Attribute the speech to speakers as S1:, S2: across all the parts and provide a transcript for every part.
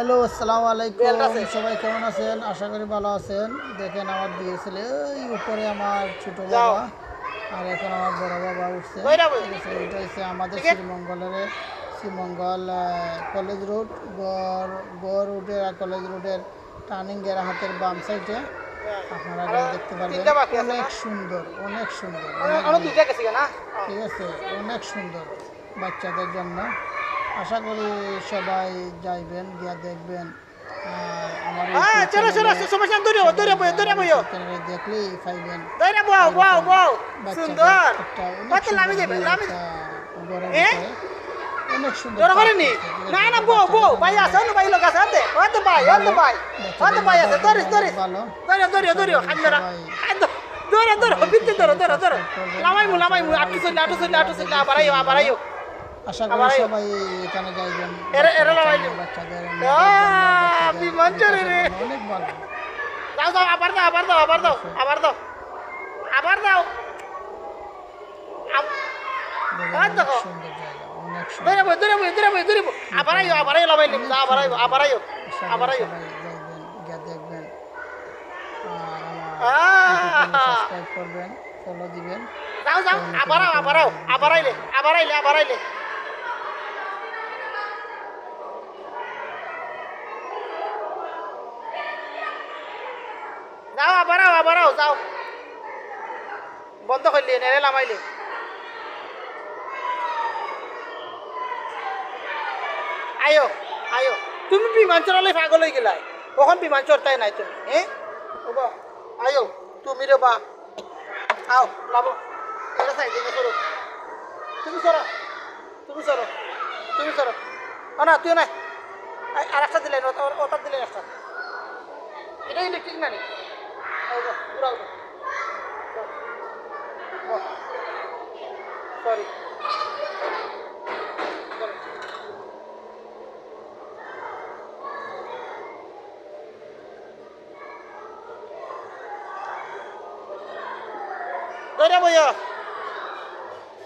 S1: Hello আসসালামু আলাইকুম? সবাই কেমন আছেন? আশা করি ভালো আছেন। দেখেন আমার দিয়েছিল এই উপরে আমার ছোট বাবা আর এখন আমার বড় বাবা উঠছে। এটা হচ্ছে আমাদের শ্রীমঙ্গলের শ্রীমঙ্গল কলেজ রোড গড় গড় রোডের আর কলেজ রোডের টার্নিং এর হাতের বাম সাইডে আপনারা দেখতে পারবেন। অনেক সুন্দর অনেক সুন্দর
S2: আরো-
S1: অনেক
S2: আরও দুইটা গেছে না?
S1: ঠিক আছে অনেক সুন্দর বাচ্চাদের জন্য। আশা করি সবাই যাইবেন গিয়া দেখবেন দেখলেই পাইবেন। অনেক সুন্দর?
S2: না? না বউ বউ ভাই আছে অন্য ভাই লোক আছে ভাই ভাই আছে লামাইমু লামাইমু আটু চলে আটু চলে আটু চলে আবার আইও আবার আইও।
S1: আশা করি
S2: আবার।
S1: সবাই এখানে যাইবেন। বাচ্চাদের। অনেক ভালো।
S2: দাও আবার দাও আবার দাও আবার দাও আবার দাও।
S1: সুন্দর জায়গা অনেক সুন্দর।
S2: আবার আইও আবার আইও লামাইলিম আবার আইও আবার আইও আবার আইও।
S1: দেখবেন। সাবস্ক্রাইব করবেন ফলো দিবেন।
S2: যাও যাও আবার আবার আবার আইলে আবার আইলে আবার আইলে। যাও, আবার আবার যাও। বন্ধ করলি নেড়ে লামাইলে। আয়ো আয়ো। তুমি বিমান চড়ালে পাগল হয়ে গেলাই। কখন বিমান চড়তাই নাই তুমি হ্যাঁ বাবা আয়ো, তুমি রে বা। আও, লাবো। এটা সাইড দিকে সরো তুমি সরো তুমি সরো তুমি সরো ও না তুই নাই। আর একটা দিলেন ওটা- দিলেন একটা এটা ইলেকট্রিক না নি ঘুরাও সরি ধরে বইও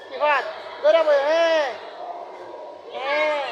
S2: কি ভাত ধরে বইও হ্যাঁ হ্যাঁ